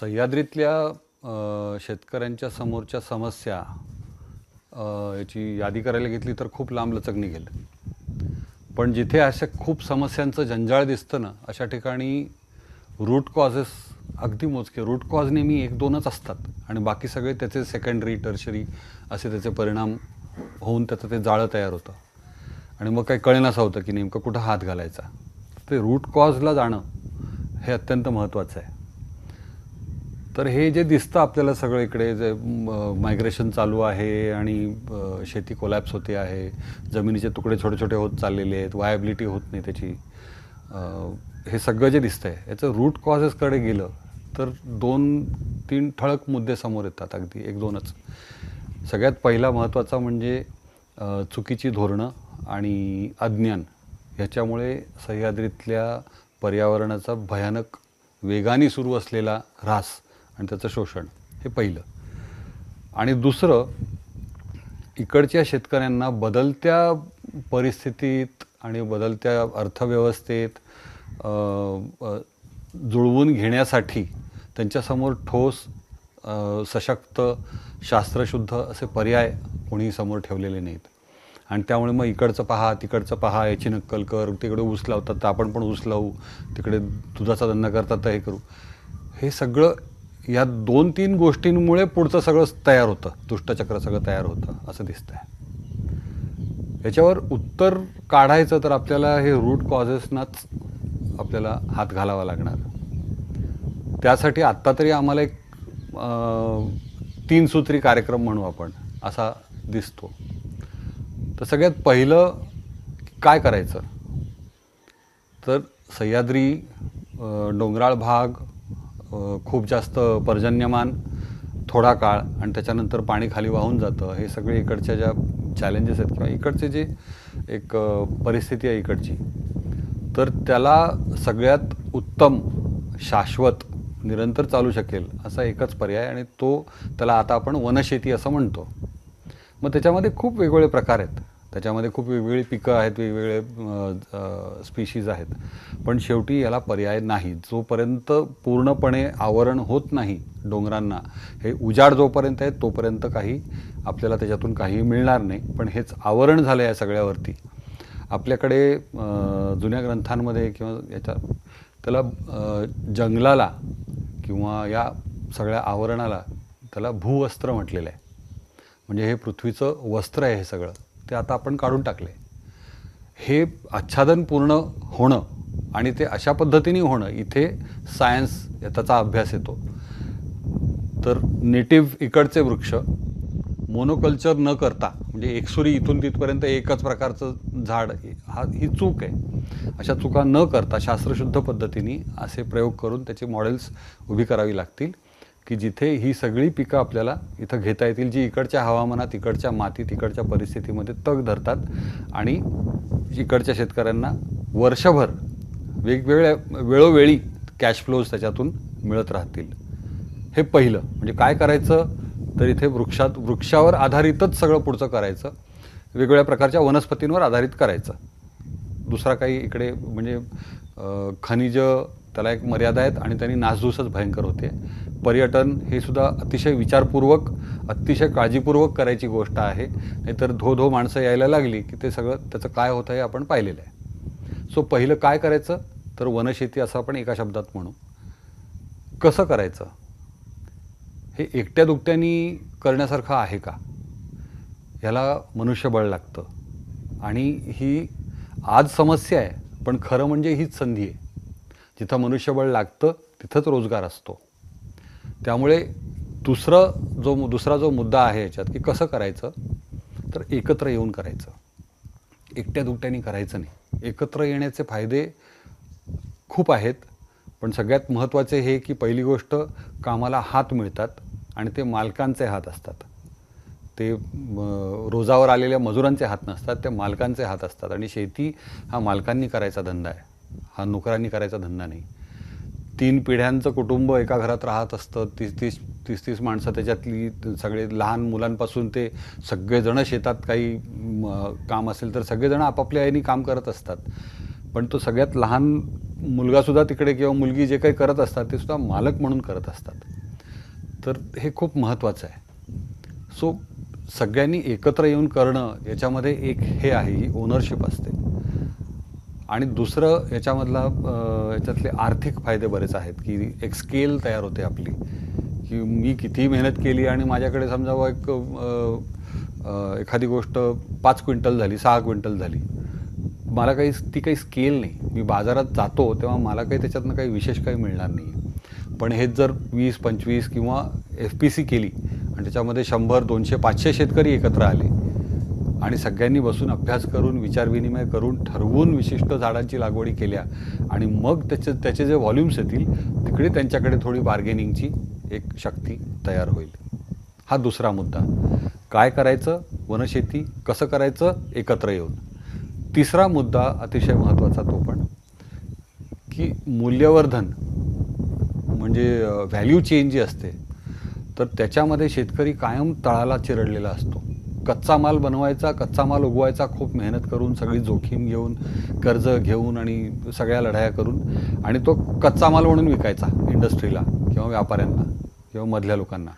सह्याद्रीतल्या शेतकऱ्यांच्या समोरच्या समस्या याची यादी करायला घेतली तर खूप लांब लचक निघेल पण जिथे अशा खूप समस्यांचं जंजाळ दिसतं ना अशा ठिकाणी रूट कॉजेस अगदी मोजके रूट कॉज नेहमी एक दोनच असतात आणि बाकी सगळे त्याचे सेकंडरी टर्शरी असे त्याचे परिणाम होऊन त्याचं ते जाळं तयार होतं. आणि मग काही कळेनासं होतं की नेमकं कुठं हात घालायचा. ते रूट कॉजला जाणं हे अत्यंत महत्त्वाचं आहे. तर हे जे दिसतं आपल्याला सगळं इकडे जे मायग्रेशन चालू आहे आणि शेती कोलॅप्स होते आहे जमिनीचे तुकडे छोटे छोटे होत चाललेले आहेत वायबिलिटी होत नाही त्याची हे सगळं जे दिसतं आहे याचं रूट कॉजेसकडे गेलं तर दोन तीन ठळक मुद्दे समोर येतात अगदी एक दोनच. सगळ्यात पहिला महत्त्वाचा म्हणजे चुकीची धोरणं आणि अज्ञान ह्याच्यामुळे सह्याद्रीतल्या पर्यावरणाचा भयानक वेगाने सुरू असलेला ऱ्हास आणि त्याचं शोषण हे पहिलं. आणि दुसरं इकडच्या शेतकऱ्यांना बदलत्या परिस्थितीत आणि बदलत्या अर्थव्यवस्थेत जुळवून घेण्यासाठी त्यांच्यासमोर ठोस सशक्त शास्त्रशुद्ध असे पर्याय कोणीही समोर ठेवलेले नाहीत. आणि त्यामुळे मग इकडचं पहा तिकडचं पहा याची नक्कल कर तिकडे ऊस लावतात तर आपण पण ऊस लावू तिकडे दुधाचा धंदा करतात तर हे करू. हे सगळं या दोन तीन गोष्टींमुळे पुढचं सगळं तयार होतं. दुष्टचक्र सगळं तयार होतं असं दिसतंय. याच्यावर उत्तर काढायचं तर आपल्याला हे रूट कॉजेसनाच आपल्याला हात घालावा लागणार. त्यासाठी आत्ता तरी आम्हाला एक तीन सूत्री कार्यक्रम म्हणू आपण असा दिसतो. तर सगळ्यात पहिलं काय करायचं? तर सह्याद्री डोंगराळ भाग खूप जास्त पर्जन्यमान थोडा काळ आणि त्याच्यानंतर पाणी खाली वाहून जातं. हे सगळे इकडच्या ज्या चॅलेंजेस आहेत किंवा इकडचे जे एक परिस्थिती आहे इकडची तर त्याला सगळ्यात उत्तम शाश्वत निरंतर चालू शकेल असा एकच पर्याय आणि तो त्याला आता आपण वनशेती असं म्हणतो. मग त्याच्यामध्ये खूप वेगवेगळे प्रकार आहेत. त्याच्यामध्ये खूप वेगवेगळी पिकं आहेत वेगवेगळे स्पीशीज आहेत. पण शेवटी याला पर्याय नाही. जोपर्यंत पूर्णपणे आवरण होत नाही डोंगरांना हे उजाड जोपर्यंत आहे तोपर्यंत काही आपल्याला त्याच्यातून काही मिळणार नाही. पण हेच आवरण झालं आहे सगळ्यावरती. आपल्याकडे जुन्या ग्रंथांमध्ये किंवा याच्या त्याला जंगलाला किंवा या सगळ्या आवरणाला त्याला भूवस्त्र म्हटलेलं आहे. म्हणजे हे पृथ्वीचं वस्त्र आहे हे सगळं. ते आता आपण काढून टाकले. हे आच्छादन पूर्ण होणं आणि ते अशा पद्धतीने होणं इथे सायन्स त्याचा अभ्यास येतो. तर नेटिव्ह इकडचे वृक्ष मोनोकल्चर न करता म्हणजे एकसुरी इथून तिथपर्यंत एकच प्रकारचं झाड हा ही चूक आहे. अशा चुका न करता शास्त्रशुद्ध पद्धतीने असे प्रयोग करून त्याची मॉडेल्स उभी करावी लागतील. की जिथे ही सगळी पिकं आपल्याला इथं घेता येतील जी इकडच्या हवामानात इकडच्या मातीत इकडच्या परिस्थितीमध्ये तग धरतात आणि इकडच्या शेतकऱ्यांना वर्षभर वेगवेगळ्या वेळोवेळी कॅश फ्लोज त्याच्यातून मिळत राहतील. हे पहिलं. म्हणजे काय करायचं? तर इथे वृक्षात वृक्षावर आधारितच सगळं पुढचं करायचं. वेगवेगळ्या प्रकारच्या वनस्पतींवर आधारित करायचं. दुसरा काही इकडे म्हणजे खनिज त्याला एक मर्यादा आहेत आणि त्यांनी नासधूसच भयंकर होते. पर्यटन हे सुद्धा अतिशय विचारपूर्वक अतिशय काळजीपूर्वक करायची गोष्ट आहे. नाहीतर धो धो माणसं यायला लागली की ते सगळं त्याचं काय होतं हे आपण पाहिलेलं आहे. सो पहिलं काय करायचं? तर वनशेती असं आपण एका शब्दात म्हणू. कसं करायचं? हे एकट्या दुकट्यानी करण्यासारखं आहे का? ह्याला मनुष्यबळ लागतं. आणि ही आज समस्या आहे पण खरं म्हणजे हीच संधी आहे. जिथं मनुष्यबळ लागतं तिथंच रोजगार असतो. त्यामुळे दुसरं जो मु- दुसरा जो मुद्दा आहे याच्यात की कसं करायचं? तर एकत्र येऊन करायचं. एकट्या दुकट्याने करायचं नाही. एकत्र येण्याचे फायदे खूप आहेत पण सगळ्यात महत्त्वाचे हे की पहिली गोष्ट कामाला हात मिळतात आणि ते मालकांचे हात असतात. ते रोजावर आलेल्या मजुरांचे हात नसतात ते मालकांचे हात असतात आणि शेती हा मालकांनी करायचा धंदा आहे. हा नोकरांनी करायचा धंदा नाही. तीन पिढ्यांचं कुटुंब एका घरात राहत असतं. तीस तीस तीस तीस माणसं त्याच्यातली सगळे लहान मुलांपासून ते सगळेजणं शेतात काही म, काम असेल तर सगळेजणं आपापल्या आईने काम करत असतात. पण तो सगळ्यात लहान मुलगासुद्धा तिकडे किंवा मुलगी जे काही करत असतात ते सुद्धा मालक म्हणून करत असतात. तर हे खूप महत्त्वाचं आहे. सो सगळ्यांनी एकत्र येऊन करणं याच्यामध्ये एक हे आहे ही ओनरशिप असते. आणि दुसरं याच्यामधला याच्यातले आर्थिक फायदे बरेच आहेत की एक स्केल तयार होते आपली. की मी कितीही मेहनत केली आणि माझ्याकडे समजा एक एखादी गोष्ट पाच क्विंटल झाली सहा क्विंटल झाली. मला काही ती काही स्केल नाही. मी बाजारात जातो तेव्हा मला काही त्याच्यातनं काही विशेष काही मिळणार नाही. पण हेच जर वीस पंचवीस किंवा एफ पी सी केली आणि त्याच्यामध्ये शंभर दोनशे पाचशे शेतकरी एकत्र आले आणि सगळ्यांनी बसून अभ्यास करून विचारविनिमय करून ठरवून विशिष्ट झाडांची लागवडी केल्या. आणि मग त्याचे त्याचे जे व्हॉल्यूम्स येतील तिकडे त्यांच्याकडे थोडी बार्गेनिंगची एक शक्ती तयार होईल. हा दुसरा मुद्दा. काय करायचं? वनशेती कसं करायचं? एकत्र येऊन. तिसरा मुद्दा अतिशय महत्त्वाचा तो पण की मूल्यवर्धन म्हणजे व्हॅल्यू चेन जी असते तर त्याच्यामध्ये शेतकरी कायम तळाला चिरडलेला असतो. कच्चा माल बनवायचा कच्चा माल उगवायचा खूप मेहनत करून सगळी जोखीम घेऊन कर्ज घेऊन आणि सगळ्या लढाया करून आणि तो कच्चा माल म्हणून विकायचा इंडस्ट्रीला किंवा व्यापाऱ्यांना किंवा मधल्या लोकांना.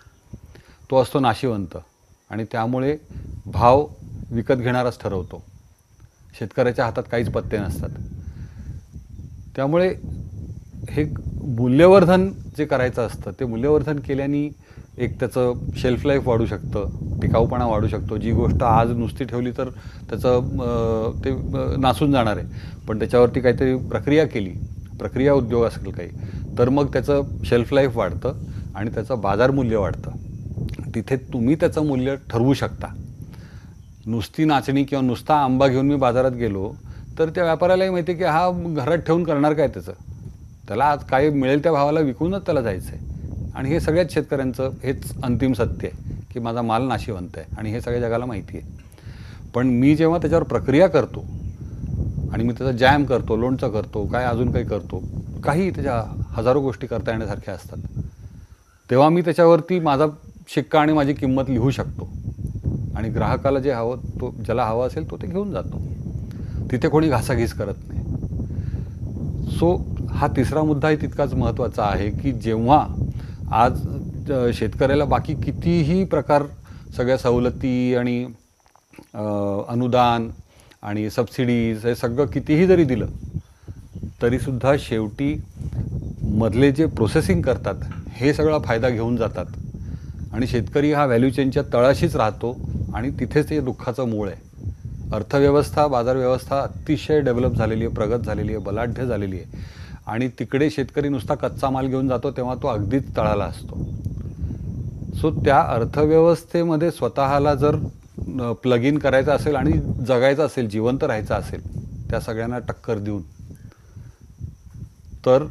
तो असतो नाशिवंत आणि त्यामुळे भाव विकत घेणाराच ठरवतो. शेतकऱ्याच्या हातात काहीच पत्ते नसतात. त्यामुळे हे मूल्यवर्धन जे करायचं असतं ते मूल्यवर्धन केल्याने एक त्याचं शेल्फ लाईफ वाढू शकतं टिकाऊपणा वाढू शकतो. जी गोष्ट आज नुसती ठेवली तर त्याचं ते नासून जाणार आहे. पण त्याच्यावरती काहीतरी प्रक्रिया केली प्रक्रिया उद्योग असेल काही तर मग त्याचं शेल्फ लाईफ वाढतं आणि त्याचं बाजारमूल्य वाढतं. तिथे तुम्ही त्याचं मूल्य ठरवू शकता. नुसती नाचणी किंवा नुसता आंबा घेऊन मी बाजारात गेलो तर त्या व्यापाऱ्यालाही माहिती आहे की हा घरात ठेवून करणार काय त्याचं? त्याला आज काय मिळेल त्या भावाला विकूनच त्याला जायचं आहे आणि हे सगळ्याच शेतकऱ्यांचं हेच अंतिम सत्य आहे की माझा माल नाशिवंत आहे आणि हे सगळ्या जगाला माहिती आहे. पण मी जेव्हा त्याच्यावर प्रक्रिया करतो आणि मी त्याचा जॅम करतो लोणचं करतो काय अजून काही करतो काही त्याच्या हजारो गोष्टी करता येण्यासारख्या असतात. तेव्हा मी त्याच्यावरती माझा शिक्का आणि माझी किंमत लिहू शकतो. आणि ग्राहकाला जे हवं तो ज्याला हवं असेल तो ते घेऊन जातो. तिथे कोणी घासाघीस करत नाही. सो हा तिसरा मुद्दाही तितकाच महत्त्वाचा आहे की जेव्हा आज शेतकऱ्याला बाकी कितीही प्रकार सगळ्या सवलती आणि अनुदान आणि सबसिडीज हे सगळं कितीही जरी दिलं तरीसुद्धा शेवटी मधले जे प्रोसेसिंग करतात हे सगळा फायदा घेऊन जातात. आणि शेतकरी हा व्हॅल्यू चेनच्या तळाशीच राहतो आणि तिथेच ते दुःखाचं मूळ आहे. अर्थव्यवस्था बाजारव्यवस्था अतिशय डेव्हलप झालेली आहे प्रगत झालेली आहे बलाढ्य झालेली आहे. आणि तिकडे शेतकरी नुसता कच्चा माल घेऊन जातो तेव्हा तो अगदीच तळाला असतो. सो त्या अर्थव्यवस्थेमध्ये स्वतःला जर प्लग इन करायचं असेल आणि जगायचं असेल जिवंत राहायचं असेल त्या सगळ्यांना टक्कर देऊन तर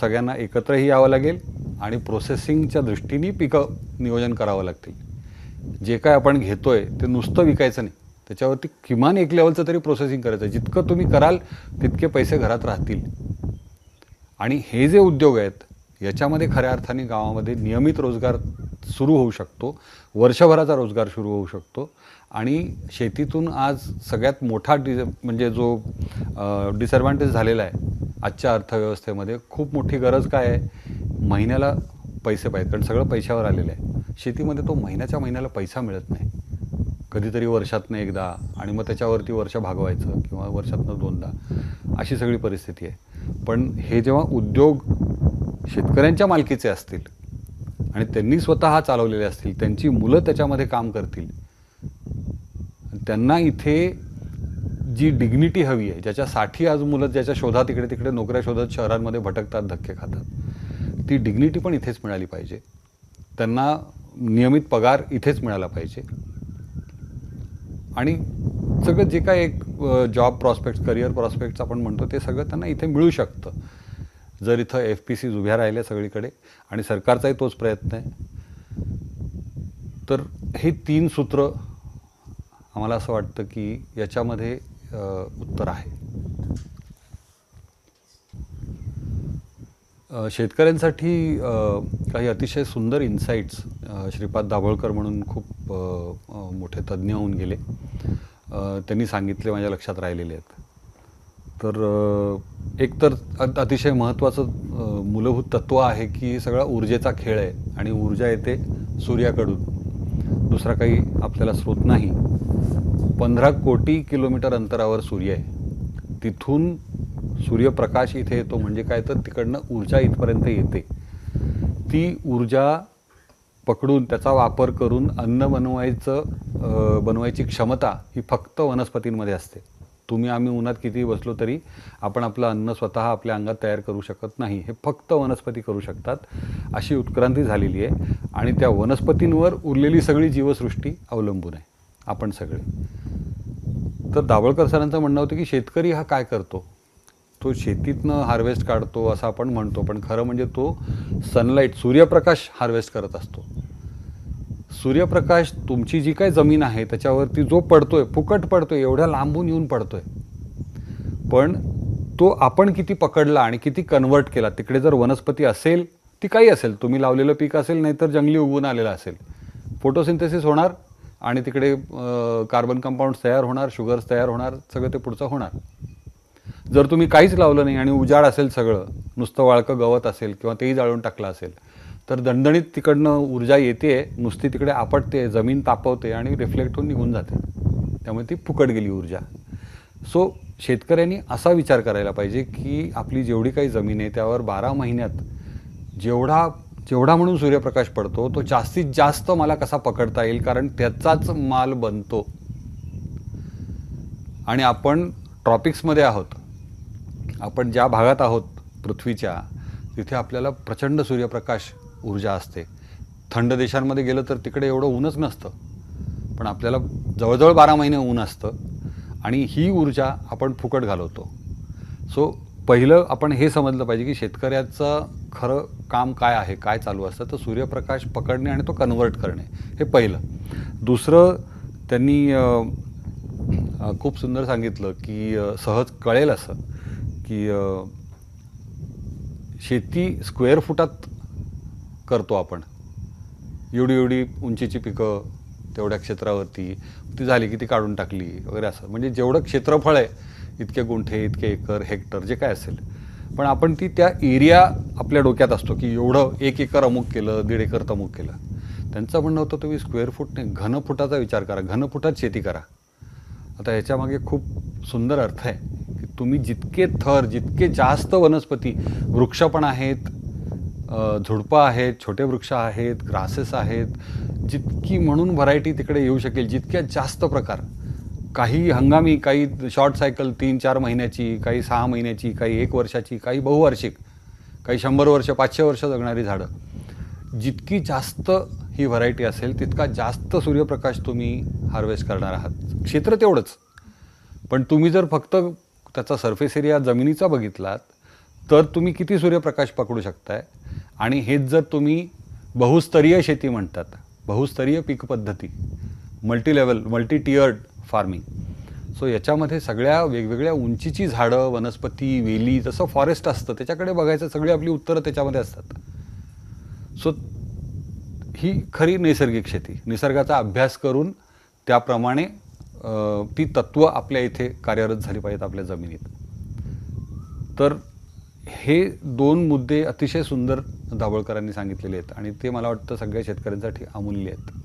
सगळ्यांना एकत्रही यावं लागेल आणि प्रोसेसिंगच्या दृष्टीने पिकं नियोजन करावं लागतील. जे काय आपण घेतो आहे ते नुसतं विकायचं नाही. त्याच्यावरती किमान एक लेवलचं तरी प्रोसेसिंग करायचं. जितकं तुम्ही कराल तितके पैसे घरात राहतील. आणि हे जे उद्योग आहेत याच्यामध्ये खऱ्या अर्थाने गावामध्ये नियमित रोजगार सुरू होऊ शकतो वर्षभराचा रोजगार सुरू होऊ शकतो आणि शेतीतून आज सगळ्यात मोठा डि म्हणजे जो डिसएडव्हान्टेज झालेला आहे आजच्या अर्थव्यवस्थेमध्ये खूप मोठी गरज काय आहे? महिन्याला पैसे पाहिजेत कारण सगळं पैशावर आलेलं आहे. शेतीमध्ये तो महिन्याच्या महिन्याला पैसा मिळत नाही. कधीतरी वर्षातनं एकदा आणि मग त्याच्यावरती वर्ष भागवायचं किंवा वर्षातनं दोनदा अशी सगळी परिस्थिती आहे. पण हे जेव्हा उद्योग शेतकऱ्यांच्या मालकीचे असतील आणि त्यांनी स्वतः चालवलेले असतील त्यांची मुलं त्याच्यामध्ये काम करतील त्यांना इथे जी डिग्निटी हवी आहे ज्याच्यासाठी आज मुलं ज्याच्या शोधात इकडे तिकडे नोकऱ्या शोधत शहरांमध्ये भटकतात धक्के खातात ती डिग्निटी पण इथेच मिळाली पाहिजे. त्यांना नियमित पगार इथेच मिळाला पाहिजे. आणि सगळं जे काय एक जॉब प्रॉस्पेक्ट्स करिअर प्रॉस्पेक्ट्स आपण म्हणतो ते सगळं त्यांना इथे मिळू शकतं. जर इथं एफ पी सीज उभ्या राहिल्या सगळीकडे आणि सरकारचाही तोच प्रयत्न आहे तर हे तीन सूत्र आम्हाला असं वाटतं की याच्यामध्ये उत्तर आहे. शेतकऱ्यांसाठी काही अतिशय सुंदर इन्साईट्स श्रीपाद दाभोळकर म्हणून खूप मोठे तज्ज्ञ होऊन गेले. त्यांनी सांगितले माझ्या लक्षात राहिलेले आहेत. तर एक एकतर अतिशय महत्त्वाचं मूलभूत तत्त्व आहे की सगळा ऊर्जेचा खेळ आहे आणि ऊर्जा येते सूर्याकडून. दुसरा काही आपल्याला स्रोत नाही. पंधरा कोटी किलोमीटर अंतरावर सूर्य आहे. तिथून सूर्यप्रकाश इथे येतो म्हणजे काय? तर तिकडनं ऊर्जा इथपर्यंत येते. ती ऊर्जा पकडून त्याचा वापर करून अन्न बनवायचं बनवायची क्षमता ही फक्त वनस्पतींमध्ये असते. तुम्ही आम्ही उन्हात कितीही बसलो तरी आपण आपलं अन्न स्वतः आपल्या अंगात तयार करू शकत नाही. हे फक्त वनस्पती करू शकतात अशी उत्क्रांती झालेली आहे. आणि त्या वनस्पतींवर उरलेली सगळी जीवसृष्टी अवलंबून आहे. आपण सगळे. तर दाभोळकर सरांचं म्हणणं होतं की शेतकरी हा काय करतो? तो शेतीतनं हार्वेस्ट काढतो असं आपण म्हणतो. पण खरं म्हणजे तो सनलाईट सूर्यप्रकाश हार्वेस्ट करत असतो. सूर्यप्रकाश तुमची जी काय जमीन आहे त्याच्यावरती जो पडतोय फुकट पडतोय एवढ्या लांबून येऊन पडतोय. पण तो आपण किती पकडला आणि किती कन्वर्ट केला तिकडे जर वनस्पती असेल ती काही असेल तुम्ही लावलेलं पीक असेल नाहीतर जंगली उगवून आलेलं असेल. फोटोसिंथेसिस होणार आणि तिकडे कार्बन कंपाऊंड तयार होणार शुगर्स तयार होणार सगळं ते पुढचं होणार. जर तुम्ही काहीच लावलं नाही आणि उजाड असेल सगळं नुसतं वाळकं गवत असेल किंवा तेही जाळून टाकलं असेल तर दणदणीत तिकडनं ऊर्जा येते नुसती तिकडे आपटते जमीन तापवते आणि रिफ्लेक्ट होऊन निघून जाते. त्यामुळे ती फुकट गेली ऊर्जा. सो शेतकऱ्यांनी असा विचार करायला पाहिजे की आपली जेवढी काही जमीन आहे त्यावर बारा महिन्यात जेवढा जेवढा म्हणून सूर्यप्रकाश पडतो तो जास्तीत जास्त मला कसा पकडता येईल? कारण त्याचाच माल बनतो. आणि आपण ट्रॉपिक्समध्ये आहोत. आपण ज्या भागात आहोत पृथ्वीच्या तिथे आपल्याला प्रचंड सूर्यप्रकाश ऊर्जा असते. थंड देशांमध्ये गेलं तर तिकडे एवढं ऊनच नसतं. पण आपल्याला जवळजवळ बारा महिने ऊन असतं आणि ही ऊर्जा आपण फुकट घालवतो. सो पहिलं आपण हे समजलं पाहिजे की शेतकऱ्याचं खरं काम काय आहे काय चालू असतं. तर सूर्यप्रकाश पकडणे आणि तो कन्वर्ट करणे हे पहिलं. दुसरं त्यांनी खूप सुंदर सांगितलं की सहज कळेल असं. की शेती स्क्वेअर फुटात करतो आपण. एवढी एवढी उंचीची पिकं तेवढ्या क्षेत्रावरती ती झाली की ती काढून टाकली वगैरे असं. म्हणजे जेवढं क्षेत्रफळ आहे इतके गुंठे इतके एकर हेक्टर जे काय असेल. पण आपण ती त्या एरिया आपल्या डोक्यात असतो की एवढं एक एकर अमुक केलं दीड एकर तमुक केलं. त्यांचं म्हणणं होतं तुम्ही स्क्वेअर फूट नाही घनफुटाचा विचार करा. घनफुटात शेती करा. आता ह्याच्यामागे खूप सुंदर अर्थ आहे. तुम्ही जितके थर जितके जास्त वनस्पती वृक्ष पण आहेत झुडपं आहेत छोटे वृक्ष आहेत ग्रासेस आहेत जितकी म्हणून व्हरायटी तिकडे येऊ शकेल जितक्या जास्त प्रकार. काही हंगामी काही शॉर्ट सायकल तीन चार महिन्याची काही सहा महिन्याची काही एक वर्षाची काही बहुवार्षिक काही शंभर वर्ष पाचशे वर्ष जगणारी झाडं. जितकी जास्त ही व्हरायटी असेल तितका जास्त सूर्यप्रकाश तुम्ही हार्वेस्ट करणार आहात. क्षेत्र तेवढंच. पण तुम्ही जर फक्त त्याचा सरफेस एरिया जमिनीचा बघितलात तर तुम्ही किती सूर्यप्रकाश पकडू शकताय? आणि हेच जर तुम्ही बहुस्तरीय शेती म्हणतात बहुस्तरीय पीक पद्धती multi level multi tiered farming so याच्यामध्ये सगळ्या वेगवेगळ्या उंचीची झाडं वनस्पती वेली जसं फॉरेस्ट असतं त्याच्याकडे बघायचं सगळी आपली उत्तरं त्याच्यामध्ये असतात. सो ही खरी नैसर्गिक शेती. निसर्गाचा अभ्यास करून त्याप्रमाणे ती तत्त्व आपल्या इथे कार्यरत झाली पाहिजेत आपल्या जमिनीत. तर हे दोन मुद्दे अतिशय सुंदर दाभोळकरांनी सांगितलेले आहेत आणि ते मला वाटतं सगळ्या शेतकऱ्यांसाठी अमूल्य आहेत.